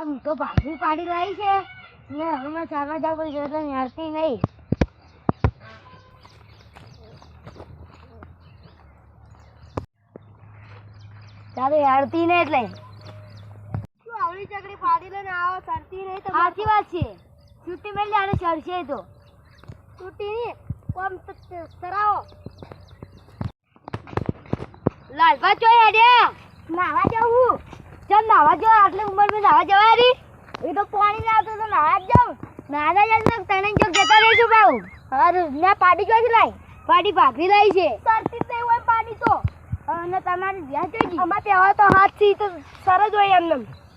તો ભાભી પાડી લાવી છે. ને હવે મેં ચાલવા જાવ પડશે એટલે નહીં. ચાલો યારતી ને એટલે. શું આવડી ચકડી ફાડી લઈને આવો સરતી નહીં તો સાચી વાત છે. છૂટી મેળવી આને ચડશે તો. છૂટી નહીં કોમ સરાવો. લાલભા ચો હેડ્યા. નાવા જવું ચાલ નાવા જો આટલી ઉંમરમાં નાવા જવા રી? એ તો પાણી ના આવતું તો નાવા જ જાઉં. નાના જ ને તને જો જતા રહીશું બાઉ અરે ના પાડી જો લાઈ પાડી ભાગરી લાઈ છે. સરતી નહીં હોય પાડી તો. અને તમારી વ્યાજ જોઈજી અમારે તહેવાર તો હાથથી તો સરસ હોય એમને.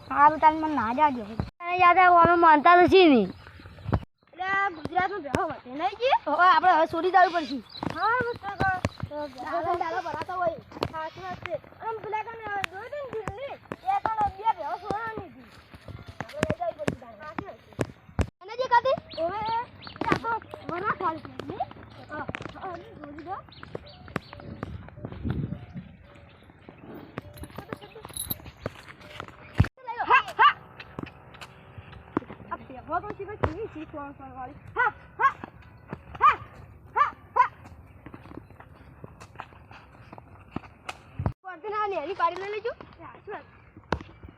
સારું તારે મને ના જાજો. તને યાદ આવે અમે માનતા નથી નહીં. ગુજરાતમાં ભેહો વધે નહીં જી? હવે આપણે હવે છોડી જવું પડશે. હા ભરાતો હોય. સાચી વાત છે? આમ પેલા કને જોયું પાડી લઈ લેજો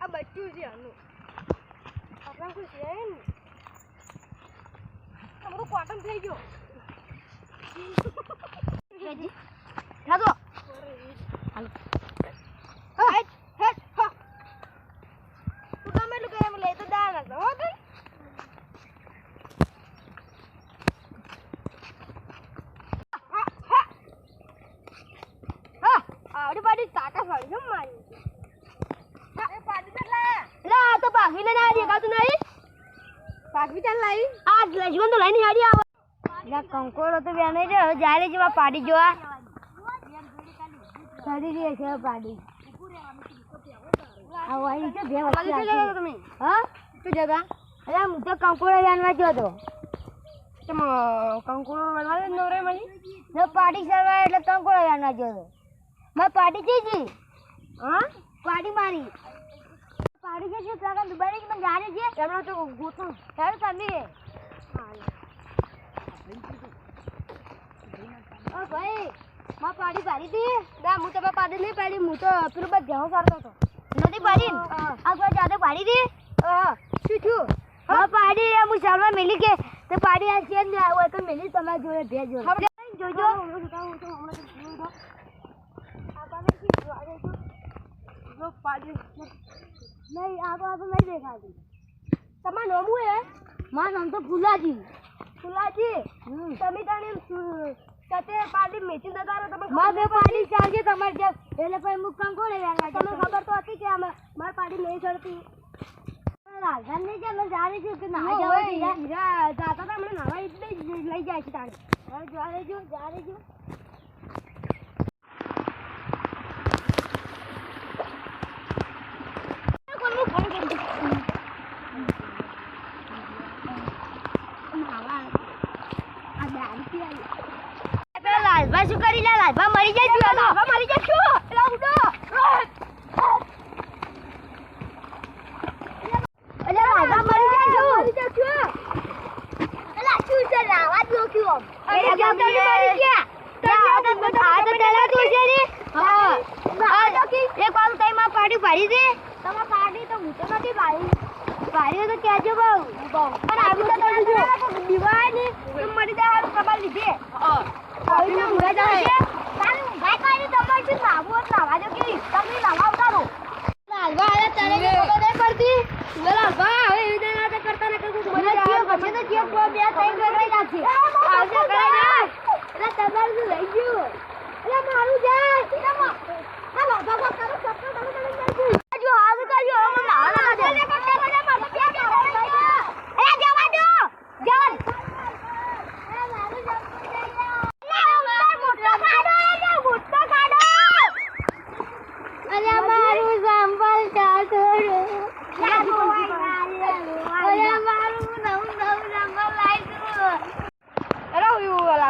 આ બચ્યું છે આનું આપણા કોઈ છે ને તમારું કોટન થઈ ગયો. ખાતો હેટ હેટ હા તું ગમે એટલું કહે એમ લઈ તો દાળ નાખતો હો કઈ હા, હા. હા, આવડી બાડી તાકાત વાળી છે મારી હા, એ પાડી તો લાયા. એટલે આ તો ભાગીને કાતું નહીં પાકવી ચાલ લાવી આ લક્ષ્મણ તો લઈને હાડી આવે. ના કંકોડો તો બેને જો જાલે જેવા પાડી જોવા. ચડી રહી છે પાડી. આવો વાળી છે બે વચ્ચે તમે? હા? શું જગા અરે હું તો કંકોડો જાણવા ગયો તો. તેમ કંકુડો વળવા દે નવરે મળી? ન પાડી સરવા એટલે કંકોડો જાણવા ગયો તો. મેં પાડી છે જી. હા? પાડી મારી. પાડી છે શું પ્રકાર દુબારી કે મને જાણે છે. એમનો તો ગોતું ચાલો તમે. ઓ ભાઈ માં પાડી પાડી દી. ના હું તમે પાડી નહીં પાડી હું તો પેલું બસ ઘઉં સારતો હતો. નથી પાડી? આગળ હા. જાતે પાડી દી. હા શું છું હા પાડી હું ચાલવા મેલી કે તે પાડી આ છે ને હોય તો મેલી તમારે જોડે ભેજ જોજો જોજો. તો હમણાં તો આ તો નહીં દેખાતી તમારું નામ હે મારું નામ તો ફુલાજી ફુલાજી તમે તાણી સાથે પાડી મેચી નગારો તમે માં બે પાડી ચાલજે તમારે જે એટલે પછી હું કંકોડે વ્યાંગા તમને ખબર તો હતી કે અમે મારે પાડી નહીં ચડતી રાજધાન નહીં કે અમે જાણે છે કે ના જાતા હતા હમણાં નાવા એટલે લઈ જાય છે તાણે હવે જો દેજો જોવા દેજો કોનું ફોન કરી દે પેલા લાલભા શું કરી લે મરી જાય અલ્યા લાલભા મરી જાય છે લાવા જ રોક્યું અરે કેમ ગમે મરી તું છે દે તમારે પાડી તો હું. નથી પાડી પાડી તો કહેજો બહુ તમે મરી જાય હારું લીધી? હા. આવી તો ઊંઘા જાય તારે કાંઈ નહીં, તમારે શું નાહવું હોય તો નાહવા કે તમે નાહવા ઉતારો. લાલભા આલે તારે ખબર નહીં પડતી? પેલા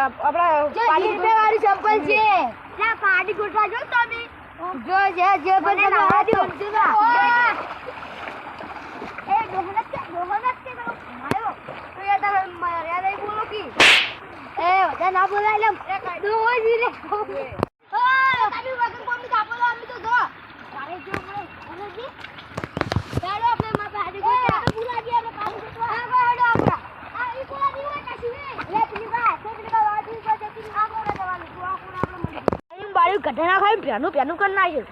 આપણા છે. લા જે જે પણ મને આવવા એ ડોહનસ કે ડોહનસ કે માયો તો મર્યાદા બોલો કી. એ બધા ના બોલાય લમ ડોહો જી રે કરી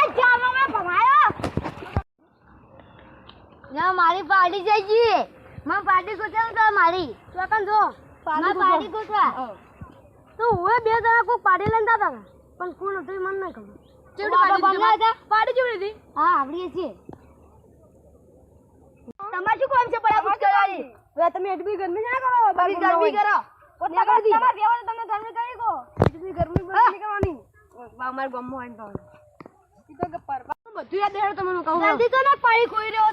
એ જાનો મે કરી ના મારી પાડી જઈ ગઈ માં પાડી ગોઠવ તો મારી. તું કન જો માં પાડી ગોઠવા. તો હું બે જણા કોઈ પાડી લઈને જતા હતા પણ કોણ હતું મને નહીં ખબર. ચેવડી પાડી હતા? પાડી ચેવડી હતી? હા આવડીએ છીએ. તમારે શું કામ છે પડાપડ કરવાની? હવે તમે એડમી ગરમી ના કરો બધી ગરમી કરો. તમારે બેવાનું તમે ગરમી કરી કો. એટલી ગરમી નહીં કરવાની. અમાર ગામમાં આવીને પાવાનું. ઈ તો કે પરવા બધું યાદ રહેવાનું તમને કહું જલ્દી તો ના પાડી કોઈ રહ્યો